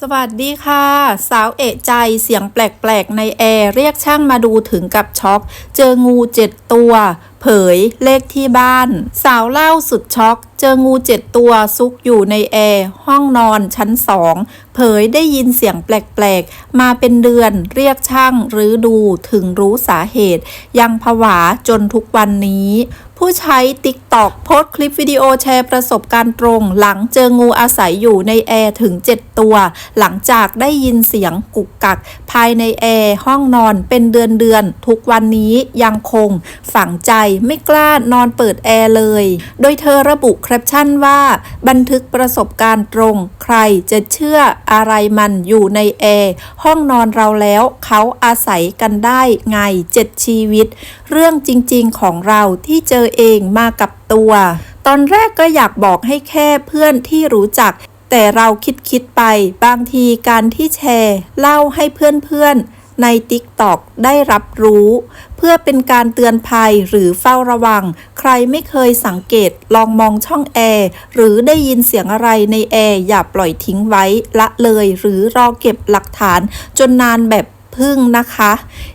สวัสดีค่ะ สาวเอะใจเสียงแปลกๆ ในแอร์ เรียกช่างมาดูถึงกับช็อก เจองูเจ็ดตัว เผยเลขที่บ้าน สาวเล่าสุดช็อก เจองูเจ็ดตัวซุกอยู่ในแอร์ ห้องนอนชั้นสองเผยได้ยินเสียงแปลกๆ มาเป็นเดือนเรียกช่างหรือดูถึงรู้สาเหตุ ยังผวาจนทุกวันนี้ ผู้ใช้ TikTok โพสต์คลิปวิดีโอแชร์ประสบการณ์ตรง หลังเจองูอาศัยอยู่ในแอร์ถึง 7 ตัว หลังจากได้ยินเสียงกุกกัก ภายในแอร์ห้องนอนเป็นเดือนเดือน ทุกวันนี้ยังคงฝังใจไม่กล้านอนเปิดแอร์เลย โดยเธอระบุแคปชั่นว่า บันทึกประสบการณ์ตรง ใครจะเชื่ออะไรมันอยู่ในแอร์ห้องนอนเราแล้วเขาอาศัยกันได้ไงเจ็ดชีวิต เรื่องจริง ๆ ของเราที่เจอเองมากับตัว ตอนแรกก็อยากบอกให้แค่เพื่อนที่รู้จัก แต่เราคิดคิดไป บางทีการที่แชร์ เล่าให้เพื่อนๆ ใน TikTok ได้รับรู้ เพื่อเป็นการเตือนภัยหรือเฝ้าระวัง ใครไม่เคยสังเกตลองมองช่องแอร์หรือได้ยินเสียงอะไรในแอร์อย่าปล่อยทิ้งไว้ละเลย หรือรอเก็บหลักฐานจนนานแบบพึ่งนะคะ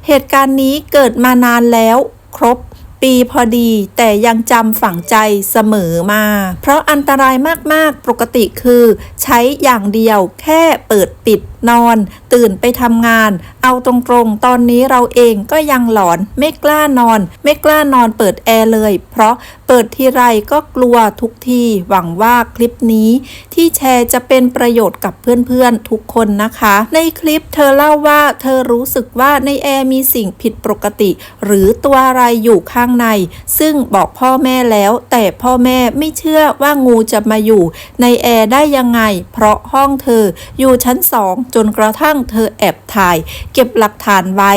เหตุการณ์นี้เกิดมานานแล้ว ครบ ปีพอดี แต่ยังจำฝังใจเสมอมา เพราะอันตรายมากๆ ปกติคือ ใช้อย่างเดียวแค่เปิดปิดนอน ตื่นไปทำงาน เอาตรงๆ ตอนนี้เราเองก็ยังหลอน ไม่กล้านอน ไม่กล้านอนเปิดแอร์เลย เพราะเปิดทีไรก็กลัวทุกที หวังว่าคลิปนี้ที่แชร์จะเป็นประโยชน์กับเพื่อนๆ ทุกคนนะคะ ในคลิปเธอเล่าว่าเธอรู้สึกว่าในแอร์มีสิ่งผิดปกติ หรือตัวอะไรอยู่ข้างางใน ซึ่งบอกพ่อแม่แล้ว แต่พ่อแม่ไม่เชื่อว่างูจะมาอยู่ในแอร์ได้ยังไง เพราะห้องเธออยู่ชั้นสองจนกระทั่งเธอแอบถ่าย เก็บหลักฐานไว้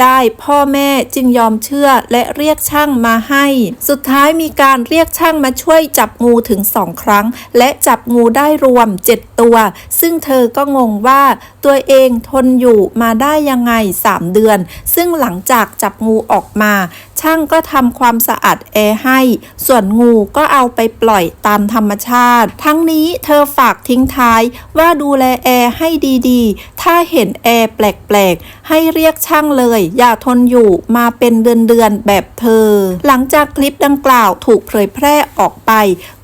ได้พ่อแม่จึงยอมเชื่อและเรียกช่างมาให้ สุดท้ายมีการเรียกช่างมาช่วยจับงูถึงสองครั้ง และจับงูได้รวม 7 ตัว ซึ่งเธอก็งงว่าตัวเองทนอยู่มาได้ยังไง 3 เดือน ซึ่งหลังจากจับงูออกมา ช่างก็ทำความสะอาดแอร์ให้ ส่วนงูก็เอาไปปล่อยตามธรรมชาติ ทั้งนี้เธอฝากทิ้งท้ายว่าดูแลแอร์ให้ดีๆ ถ้าเห็นแอร์แปลกๆ ให้เรียกช่างเลย อย่าทนอยู่มาเป็นเดือนๆ แบบเธอ หลังจากคลิปดังกล่าวถูกเผยแพร่ออกไป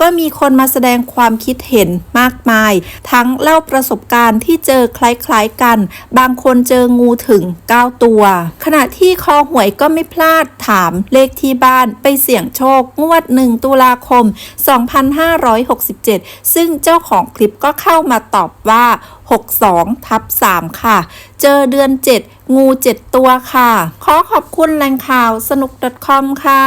ก็มีคนมาแสดงความคิดเห็นมากมาย ทั้งเล่าประสบการณ์ที่เจอคล้ายๆกัน บางคนเจองูถึง 9 ตัว ขณะที่คอหวยก็ไม่พลาดถามเลขที่บ้านไปเสี่ยงโชคงวด 1 ตุลาคม 2567 ซึ่งเจ้าของคลิปก็เข้ามาตอบว่า 62ทับ3ค่ะ เจอเดือน 7 งู 7 ตัวค่ะ ขอขอบคุณแหล่งข่าวสนุก .com ค่ะ